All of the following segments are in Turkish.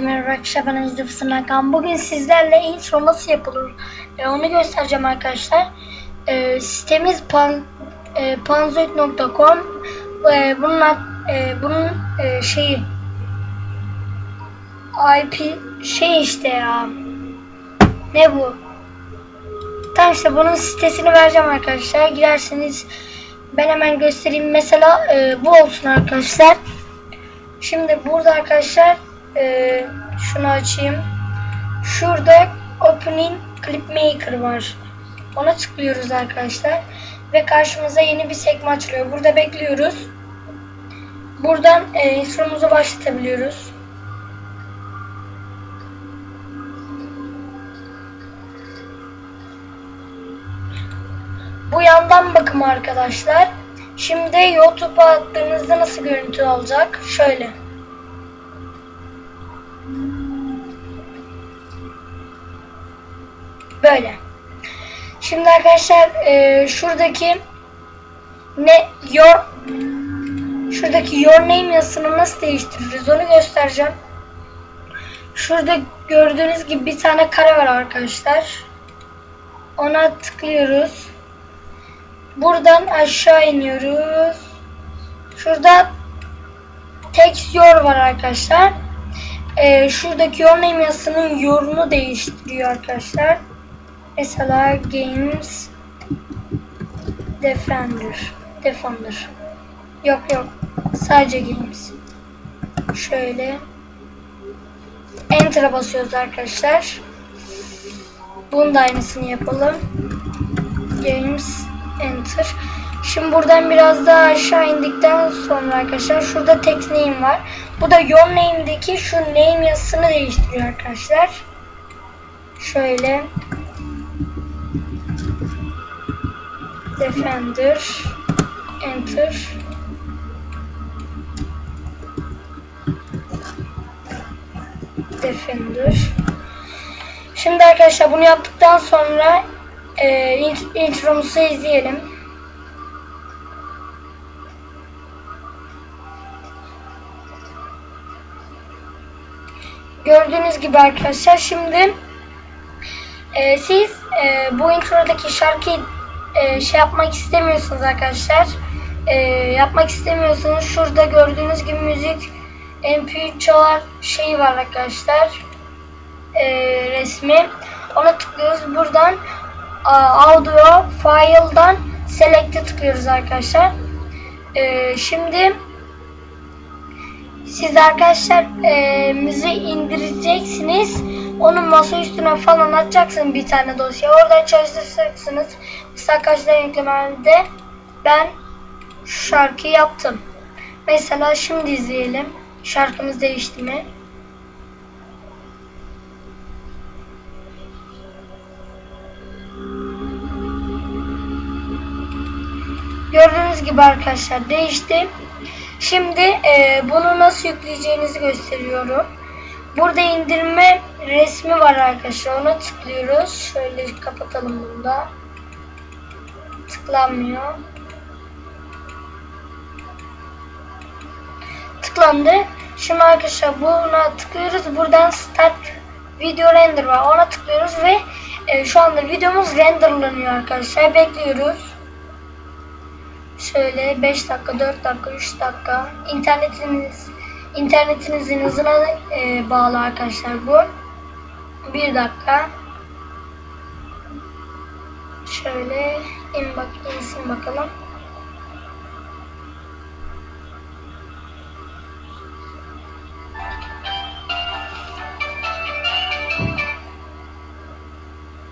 Herkese merhaba arkadaşlar ben Aziz Fısın Hakan. Bugün sizlerle intro nasıl yapılır e, onu göstereceğim arkadaşlar. E, sitemiz pan, e, panzoid.com e, bunun, e, bunun e, şeyi IP şey işte ya ne bu? Tamam işte bunun sitesini vereceğim arkadaşlar. Girerseniz ben hemen göstereyim. Mesela e, bu olsun arkadaşlar. Şimdi burada arkadaşlar şunu açayım. Şurada Opening Clip Maker var. Ona tıklıyoruz arkadaşlar. Ve karşımıza yeni bir sekme açılıyor. Burada bekliyoruz. Buradan e, intromuzu başlatabiliyoruz. Bu yandan bakım arkadaşlar. Şimdi YouTube'a attığınızda nasıl görüntü alacak? Şöyle. Böyle. Şimdi arkadaşlar e, şuradaki ne your şuradaki your name yazısını nasıl değiştiririz onu göstereceğim. Şurada gördüğünüz gibi bir tane kare var arkadaşlar. Ona tıklıyoruz. Buradan aşağı iniyoruz. Şurada text your var arkadaşlar. Ee, şuradaki your name yazısının yorunu değiştiriyor arkadaşlar. Mesela games defender defender. Yok yok. Sadece games. Şöyle. Enter'a basıyoruz arkadaşlar. Bunun da aynısını yapalım. Games enter. Şimdi buradan biraz daha aşağı indikten sonra arkadaşlar şurada text name var. Bu da your name'deki şu name yazısını değiştiriyor arkadaşlar. Şöyle defender enter. Defender. Şimdi arkadaşlar bunu yaptıktan sonra e, int- intromuzu izleyelim. Gördüğünüz gibi arkadaşlar şimdi e, siz e, bu introdaki şarkıyı e, şey yapmak istemiyorsunuz arkadaşlar. E, yapmak istemiyorsanız şurada gördüğünüz gibi müzik MP3 çalar şeyi var arkadaşlar. E, resmi. Ona tıklıyoruz. Buradan audio file'dan select'e tıklıyoruz arkadaşlar. E, şimdi siz arkadaşlar e, müziği indireceksiniz. Onu masa üstüne falan atacaksın bir tane dosya. Oradan çalıştıracaksınız. Mesela arkadaşlar yüklemede ben şu şarkıyı yaptım. Mesela şimdi izleyelim. Şarkımız değişti mi? Gördüğünüz gibi arkadaşlar değişti. Şimdi e, bunu nasıl yükleyeceğinizi gösteriyorum. Burada indirme resmi var arkadaşlar. Ona tıklıyoruz. Şöyle kapatalım bunu da. Tıklanmıyor. Tıklandı. Şimdi arkadaşlar buna tıklıyoruz. Buradan start video render var. Ona tıklıyoruz ve e, şu anda videomuz renderlanıyor arkadaşlar. Bekliyoruz. Şöyle 5 dakika, 4 dakika, 3 dakika. İnternetiniz internetinizin hızına e, bağlı arkadaşlar bu. 1 dakika. Şöyle in bak insin bakalım.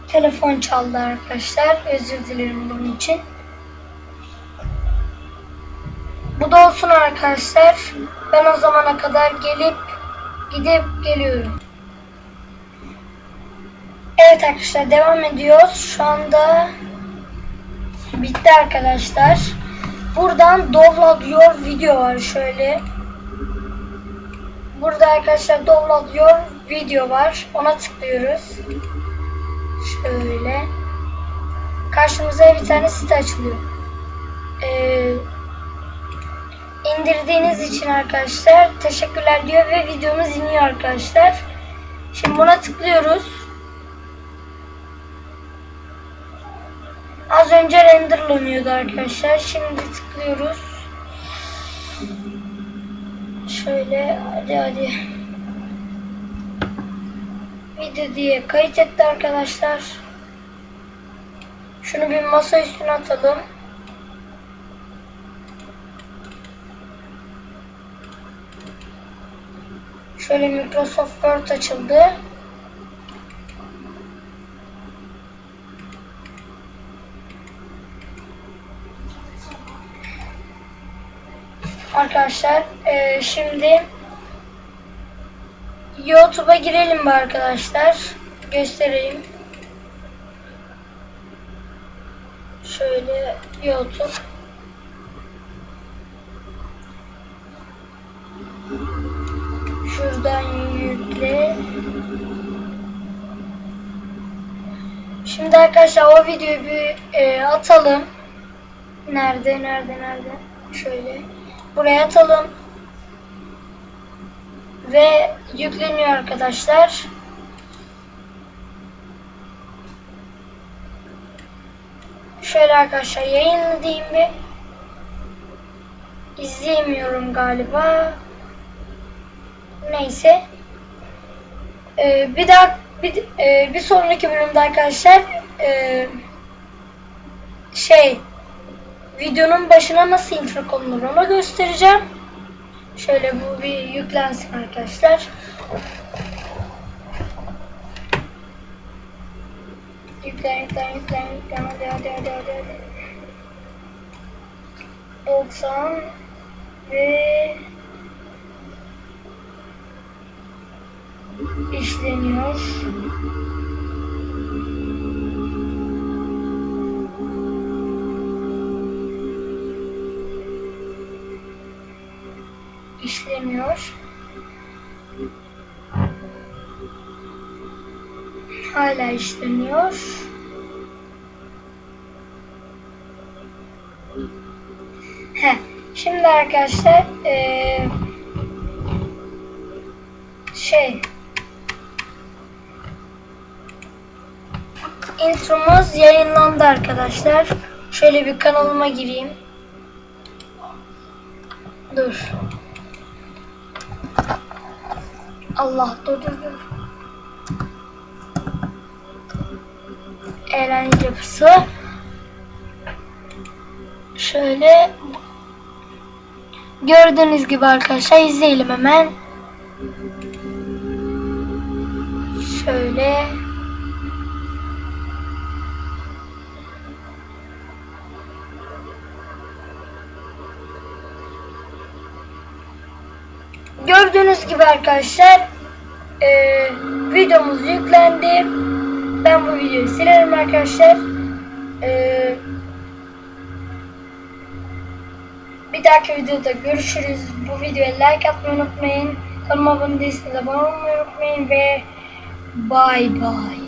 Telefon çaldı arkadaşlar. Özür dilerim bunun için. Bu da olsun arkadaşlar. Ben o zamana kadar gelip gidip geliyorum. Evet arkadaşlar devam ediyoruz. Şu anda bitti arkadaşlar. Buradan download your video var şöyle. Burada arkadaşlar download your video var. Ona tıklıyoruz. Şöyle. Karşımıza bir tane site açılıyor. Ee, indirdiğiniz için arkadaşlar teşekkürler diyor ve videomuz iniyor arkadaşlar. Şimdi buna tıklıyoruz. Az önce renderlanıyordu arkadaşlar. Şimdi tıklıyoruz. Şöyle hadi hadi. Video diye kayıt etti arkadaşlar. Şunu bir masa üstüne atalım. Şöyle Microsoft Word açıldı. Arkadaşlar eee, şimdi YouTube'a girelim mi arkadaşlar? Göstereyim. Şöyle YouTube. Şimdi arkadaşlar o videoyu bir e, atalım. Nerede, nerede, nerede? Şöyle. Buraya atalım. Ve yükleniyor arkadaşlar. Şöyle arkadaşlar yayınla diyeyim bir. İzleyemiyorum galiba. Neyse. Ee, bir daha bir, e, bir sonraki bölümde arkadaşlar e, şey videonun başına nasıl intro konulur onu göstereceğim. Şöyle bu bir yüklensin arkadaşlar. Yüklen yüklen yüklen yüklen hadi hadi hadi hadi hadi. 90 ve işleniyor. İşlemiyor. Hala işleniyor. He, şimdi arkadaşlar eee şey intromuz yayınlandı arkadaşlar. Şöyle bir kanalıma gireyim. Dur. Allah dur dur dur. Eğlence yapısı. Şöyle gördüğünüz gibi arkadaşlar izleyelim hemen. Şöyle Gördüğünüz gibi arkadaşlar eee, videomuz yüklendi. Ben bu videoyu silerim arkadaşlar. Eee, bir dahaki videoda görüşürüz. Bu videoya like atmayı unutmayın. Kanalıma abone değilseniz abone olmayı unutmayın ve bye bye.